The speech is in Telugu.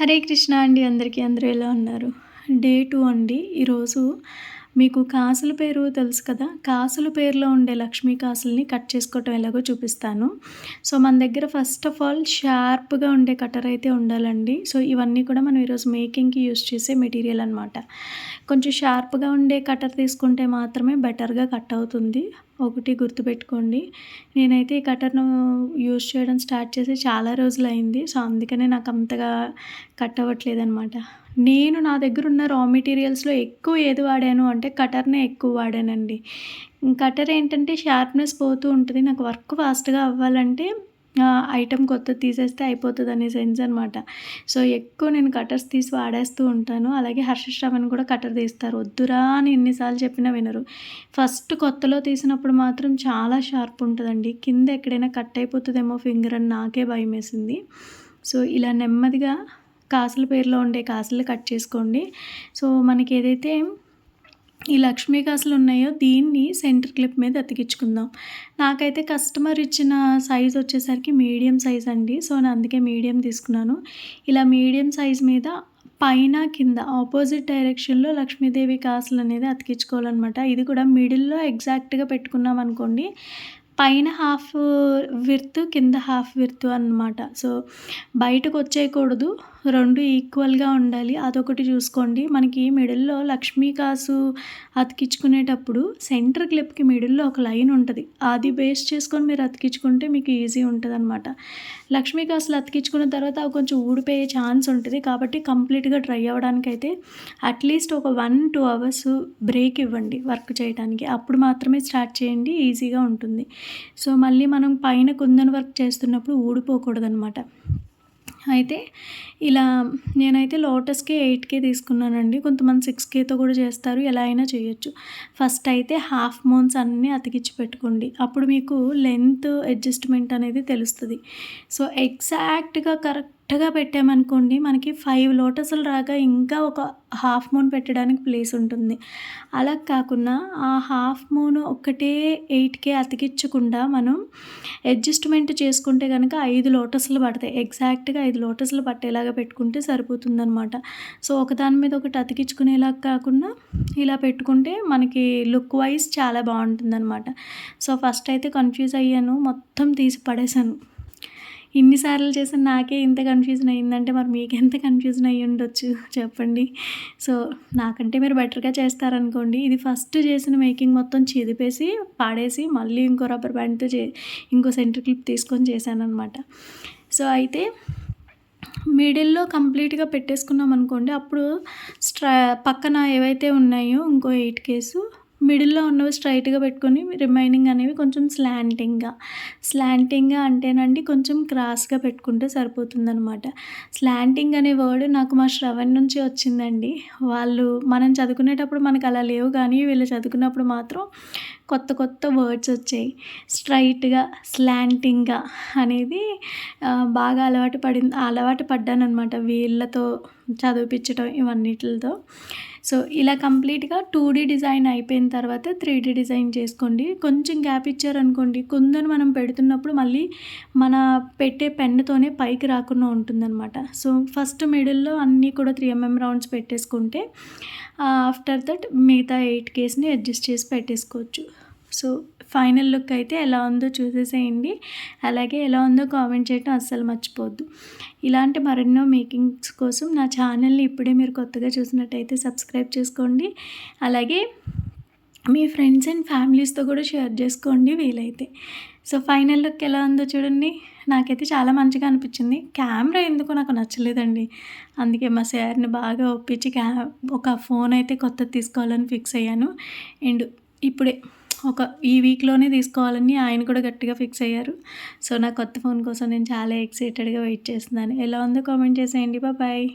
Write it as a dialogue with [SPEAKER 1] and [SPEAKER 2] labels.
[SPEAKER 1] హరే కృష్ణ అండి అందరికీ అందరూ ఎలా ఉన్నారు? డే టూ అండి. ఈరోజు మీకు కాసుల పేరు తెలుసు కదా? కాసుల పేరులో ఉండే లక్ష్మీ కాసుల్ని కట్ చేసుకోవటం ఎలాగో చూపిస్తాను. సో మన దగ్గర ఫస్ట్ ఆఫ్ ఆల్ షార్ప్గా ఉండే కటర్ అయితే ఉండాలండి. సో ఇవన్నీ కూడా మనం ఈరోజు మేకింగ్కి యూస్ చేసే మెటీరియల్ అనమాట కొంచెం షార్ప్గా ఉండే కటర్ తీసుకుంటే మాత్రమే బెటర్గా కట్ అవుతుంది. ఒకటి గుర్తుపెట్టుకోండి. నేనైతే ఈ కట్టర్ను యూజ్ చేయడం స్టార్ట్ చేసి చాలా రోజులు అయింది సో అందుకనే నాకు అంతగా కట్ అవ్వట్లేదు అనమాట నేను నా దగ్గర ఉన్న రా మెటీరియల్స్లో ఎక్కువ ఏది వాడాను అంటే కటర్నే ఎక్కువ వాడానండి. కటర్ ఏంటంటే షార్ప్నెస్ పోతూ ఉంటుంది. నాకు వర్క్ ఫాస్ట్గా అవ్వాలంటే ఐటెం కొత్తది తీసేస్తే అయిపోతుంది అనే సెన్స్ అనమాట సో ఎక్కువ నేను కటర్స్ తీసి వాడేస్తూ ఉంటాను. అలాగే హర్ష శ్రవణ్ కూడా కటర్ తీస్తారు. వద్దురా అని ఎన్నిసార్లు చెప్పినా వినరు. ఫస్ట్ కొత్తలో తీసినప్పుడు మాత్రం చాలా షార్ప్ ఉంటుందండి. కింద ఎక్కడైనా కట్ అయిపోతుందేమో ఫింగర్ అని నాకే భయం వేసింది సో ఇలా నెమ్మదిగా కాసుల పేరులో ఉండే కాసులు కట్ చేసుకోండి. సో మనకి ఏదైతే ఈ లక్ష్మీ కాసులు ఉన్నాయో దీన్ని సెంటర్ క్లిప్ మీద అతికించుకుందాం. నాకైతే కస్టమర్ ఇచ్చిన సైజ్ వచ్చేసరికి మీడియం సైజ్ అండి. సో నేను అందుకే మీడియం తీసుకున్నాను. ఇలా మీడియం సైజ్ మీద పైన కింద ఆపోజిట్ డైరెక్షన్లో లక్ష్మీదేవి కాసులు అనేది అతికించుకోవాలన్నమాట. ఇది కూడా మిడిల్లో ఎగ్జాక్ట్గా పెట్టుకున్నాం అనుకోండి పైన హాఫ్ విర్త్ కింద హాఫ్ విర్త్ అనమాట సో బయటకు వచ్చేయకూడదు. రెండు ఈక్వల్గా ఉండాలి. అదొకటి చూసుకోండి. మనకి మిడిల్లో లక్ష్మీ కాసు అతికించుకునేటప్పుడు సెంటర్ క్లిప్కి మిడిల్లో ఒక లైన్ ఉంటుంది. అది బేస్ చేసుకొని మీరు అతికించుకుంటే మీకు ఈజీ ఉంటుంది అనమాట లక్ష్మీ కాసులు అతికించుకున్న తర్వాత అవి కొంచెం ఊడిపోయే ఛాన్స్ ఉంటుంది. కాబట్టి కంప్లీట్గా డ్రై అవ్వడానికైతే అట్లీస్ట్ ఒక వన్ టూ అవర్స్ బ్రేక్ ఇవ్వండి వర్క్ చేయడానికి అప్పుడు మాత్రమే స్టార్ట్ చేయండి. ఈజీగా ఉంటుంది. సో మళ్ళీ మనం పైన కుందన్ వర్క్ చేస్తున్నప్పుడు ఊడిపోకూడదు అనమాట అయితే ఇలా నేనైతే లోటస్కి ఎయిట్కే తీసుకున్నానండి. కొంతమంది సిక్స్ కేతో కూడా చేస్తారు. ఎలా అయినా చేయొచ్చు. ఫస్ట్ అయితే హాఫ్ మోన్స్ అన్నీ అతికిచ్చి పెట్టుకోండి. అప్పుడు మీకు లెంత్ అడ్జస్ట్మెంట్ అనేది తెలుస్తుంది. సో ఎగ్జాక్ట్గా కరెక్ట్ కరెక్ట్గా పెట్టామనుకోండి మనకి ఫైవ్ లోటస్లు రాగా ఇంకా ఒక హాఫ్ మూన్ పెట్టడానికి ప్లేస్ ఉంటుంది. అలా కాకుండా ఆ హాఫ్ మూన్ ఒకటే ఎయిట్కే అతికించకుండా మనం అడ్జస్ట్మెంట్ చేసుకుంటే కనుక ఐదు లోటస్లు పడతాయి. ఎగ్జాక్ట్గా ఐదు లోటస్లు పట్టేలాగా పెట్టుకుంటే సరిపోతుందనమాట సో ఒకదాని మీద ఒకటి అతికించుకునేలాగా కాకుండా ఇలా పెట్టుకుంటే మనకి లుక్ వైజ్ చాలా బాగుంటుందన్నమాట. సో ఫస్ట్ అయితే కన్ఫ్యూజ్ అయ్యాను. మొత్తం తీసి పడేశాను. ఇన్నిసార్లు చేసిన నాకే ఇంత కన్ఫ్యూజన్ అయ్యిందంటే మరి మీకు ఎంత కన్ఫ్యూజన్ అయ్యి ఉండొచ్చు చెప్పండి. సో నాకంటే మీరు బెటర్గా చేస్తారనుకోండి. ఇది ఫస్ట్ చేసిన మేకింగ్ మొత్తం చిదిపేసి పాడేసి మళ్ళీ ఇంకో రబ్బర్ బ్యాండ్తో చే ఇంకో సెంటర్ క్లిప్ తీసుకొని చేశాను అనమాట సో అయితే మిడిల్లో కంప్లీట్గా పెట్టేసుకున్నాం అనుకోండి అప్పుడు స్ట్రా పక్కన ఏవైతే ఉన్నాయో ఇంకో ఎయిట్ కేసు మిడిల్లో ఉన్నవి స్ట్రైట్గా పెట్టుకొని రిమైనింగ్ అనేవి కొంచెం స్లాంటింగ్గా. స్లాంటింగ్గా అంటేనండి కొంచెం క్రాస్గా పెట్టుకుంటే సరిపోతుందనమాట స్లాంటింగ్ అనే వర్డ్ నాకు మా శ్రవణ్ నుంచి వచ్చిందండి. వాళ్ళు మనం చదువుకునేటప్పుడు మనకు అలా లేవు కానీ వీళ్ళు చదువుకున్నప్పుడు మాత్రం కొత్త కొత్త వర్డ్స్ వచ్చాయి. స్ట్రైట్గా స్లాంటింగ్గా అనేది బాగా అలవాటు పడింది అలవాటు పడ్డాను అనమాట వీళ్ళతో చదివిపించడం ఇవన్నిటితో సో ఇలా కంప్లీట్గా టూ డీ డిజైన్ అయిపోయిన తర్వాత త్రీ డీ డిజైన్ చేసుకోండి. కొంచెం గ్యాప్ ఇచ్చారనుకోండి కుందని మనం పెడుతున్నప్పుడు మళ్ళీ మన పెట్టే పెన్నుతోనే పైకి రాకుండా ఉంటుందన్నమాట. సో ఫస్ట్ మిడిల్లో అన్నీ కూడా త్రీ ఎంఎం రౌండ్స్ పెట్టేసుకుంటే ఆఫ్టర్ దట్ మిగతా ఎయిట్ కేస్ని అడ్జస్ట్ చేసి పెట్టేసుకోవచ్చు. సో ఫైనల్ లుక్ అయితే ఎలా ఉందో చూసేసేయండి. అలాగే ఎలా ఉందో కామెంట్ చేయటం అస్సలు మర్చిపోవద్దు. ఇలాంటి మరెన్నో మేకింగ్స్ కోసం నా ఛానల్ని ఇప్పుడే మీరు కొత్తగా చూసినట్టయితే సబ్స్క్రైబ్ చేసుకోండి. అలాగే మీ ఫ్రెండ్స్ అండ్ ఫ్యామిలీస్తో కూడా షేర్ చేసుకోండి వీలైతే. సో ఫైనల్ లుక్ ఎలా ఉందో చూడండి. నాకైతే చాలా మంచిగా అనిపించింది. కెమెరా ఎందుకో నాకు నచ్చలేదండి. అందుకే మా సార్ని బాగా ఒప్పించి క్యా ఒక ఫోన్ అయితే కొత్తది తీసుకోవాలని ఫిక్స్ అయ్యాను. అండ్ ఇప్పుడే ఒక ఈ వీక్లోనే తీసుకోవాలని ఆయన కూడా గట్టిగా ఫిక్స్ అయ్యారు. సో నా కొత్త ఫోన్ కోసం నేను చాలా ఎక్సైటెడ్గా వెయిట్ చేస్తున్నాను. ఎలా ఉందో కామెంట్ చేసేయండి. బాబాయ్